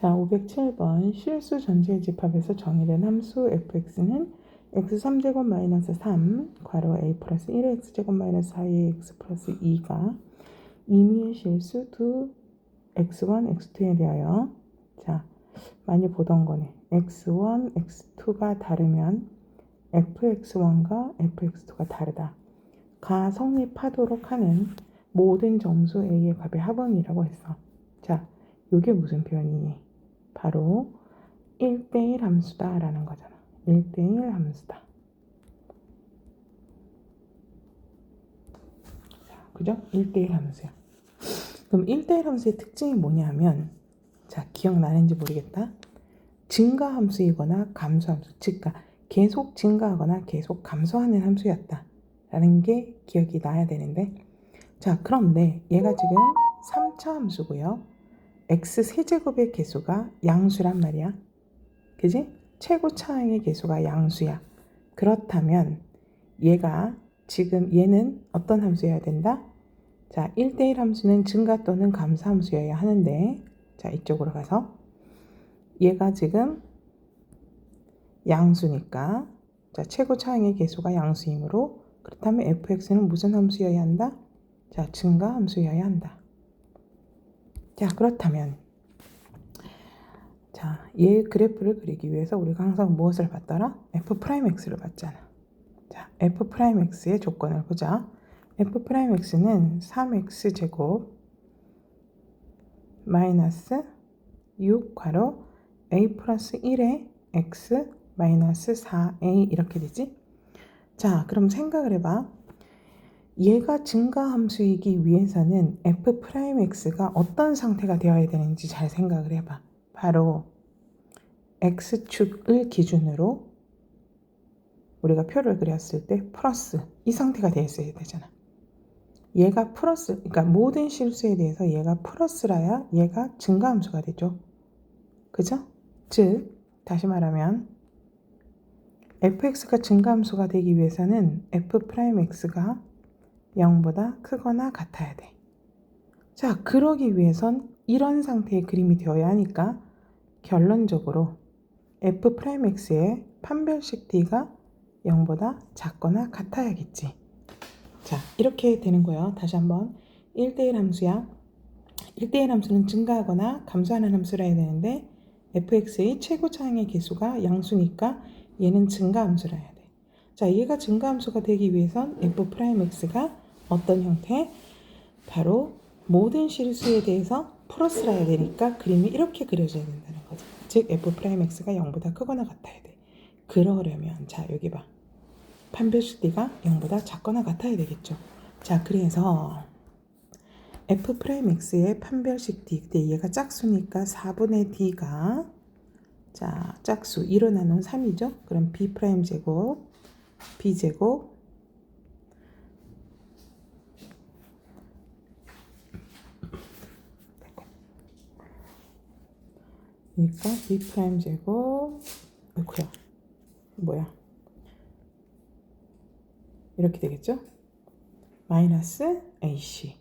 자, 507번 실수 전체 집합에서 정의된 함수 fx는 x 3제곱 마이너스 3 괄호 a 플러스 1의 x제곱 마이너스 4의 x 플러스 2가 임의의 실수 두 x1, x2에 대하여 자, 많이 보던 거네. x1, x2가 다르면 fx1과 fx2가 다르다. 가 성립하도록 하는 모든 정수 a의 값의 합원이라고 했어. 자, 이게 무슨 표현이니? 바로 1대1 함수다라는 거잖아. 1대1 함수다. 자, 그죠? 1대1 함수야. 그럼 1대1 함수의 특징이 뭐냐면 자, 기억나는지 모르겠다. 증가 함수이거나 감소 함수, 즉 그러니까 계속 증가하거나 계속 감소하는 함수였다. 라는 게 기억이 나야 되는데 자, 그런데 얘가 지금 3차 함수고요. X 세제곱의 개수가 양수란 말이야. 그지? 최고 차항의 개수가 양수야. 그렇다면 얘가 지금 얘는 어떤 함수여야 된다? 자, 1대1 함수는 증가 또는 감소 함수여야 하는데 자, 이쪽으로 가서 얘가 지금 양수니까 자, 최고 차항의 개수가 양수이므로 그렇다면 fx는 무슨 함수여야 한다? 자, 증가 함수여야 한다. 자, 그렇다면 자, 얘 그래프를 그리기 위해서 우리가 항상 무엇을 봤더라? f'x를 봤잖아. 자, f'x의 조건을 보자. f'x는 3x 제곱 마이너스 6 괄호 a 플러스 1의 x 마이너스 4a 이렇게 되지? 자, 그럼 생각을 해봐. 얘가 증가함수이기 위해서는 f'x가 어떤 상태가 되어야 되는지 잘 생각을 해봐. 바로 x축을 기준으로 우리가 표를 그렸을 때 플러스 이 상태가 되어 있어야 되잖아. 얘가 플러스, 그러니까 모든 실수에 대해서 얘가 플러스라야 얘가 증가함수가 되죠. 그죠? 즉, 다시 말하면 fx가 증가함수가 되기 위해서는 f'x가 0보다 크거나 같아야 돼. 자, 그러기 위해선 이런 상태의 그림이 되어야 하니까 결론적으로 f'x의 판별식 d가 0보다 작거나 같아야겠지. 자, 이렇게 되는 거예요. 다시 한번 1대1 함수야. 1대1 함수는 증가하거나 감소하는 함수라 해야 되는데 fx의 최고 차항의 개수가 양수니까 얘는 증가 함수라 해야 돼. 자, 얘가 증가 함수가 되기 위해선 f'x가 어떤 형태? 바로 모든 실수에 대해서 플러스라 해야 되니까 그림이 이렇게 그려져야 된다는 거죠. 즉 f'x가 0보다 크거나 같아야 돼. 그러려면 자 여기 봐. 판별식 d가 0보다 작거나 같아야 되겠죠. 자 그래서 f'x의 판별식 d 근데 얘가 짝수니까 4분의 d가 자 짝수 1로 나눈 3이죠. 그럼 b' 제곱 b 제곱. 그러니까 b 프라임 제곱. 어이구야 뭐야? 이렇게 되겠죠? 마이너스 ac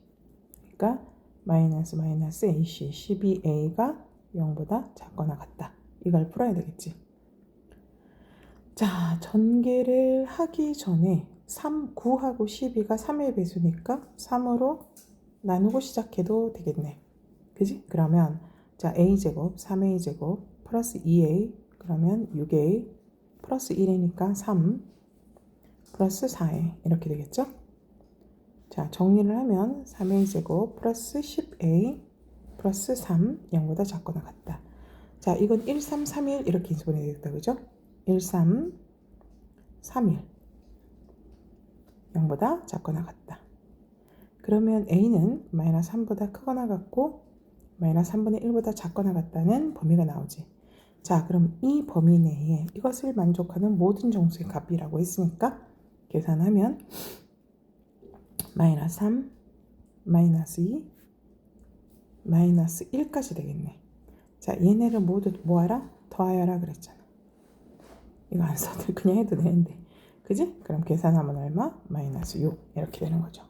그러니까 마이너스 마이너스 ac 12a가 0보다 작거나 같다. 이걸 풀어야 되겠지 자 전개를 하기 전에 3, 9하고 12가 3의 배수니까 3으로 나누고 시작해도 되겠네 그지? 그러면 자, a제곱, 3a제곱, 플러스 2a, 그러면 6a, 플러스 1이니까 3, 플러스 4a, 이렇게 되겠죠? 자, 정리를 하면 3a제곱, 플러스 10a, 플러스 3, 0보다 작거나 같다. 자, 이건 1, 3, 3, 1 이렇게 인수분해 되겠다, 그죠? 1, 3, 3, 1. 0보다 작거나 같다. 그러면 a는 마이너스 3보다 크거나 같고 마이너스 3분의 1보다 작거나 같다는 범위가 나오지. 자, 그럼 이 범위 내에 이것을 만족하는 모든 정수의 값이라고 했으니까 계산하면 마이너스 3, 마이너스 2, 마이너스 1까지 되겠네. 자, 얘네를 모두 모아라, 더하여라 그랬잖아. 이거 안 써도 그냥 해도 되는데. 그지? 그럼 계산하면 얼마? 마이너스 6 이렇게 되는 거죠.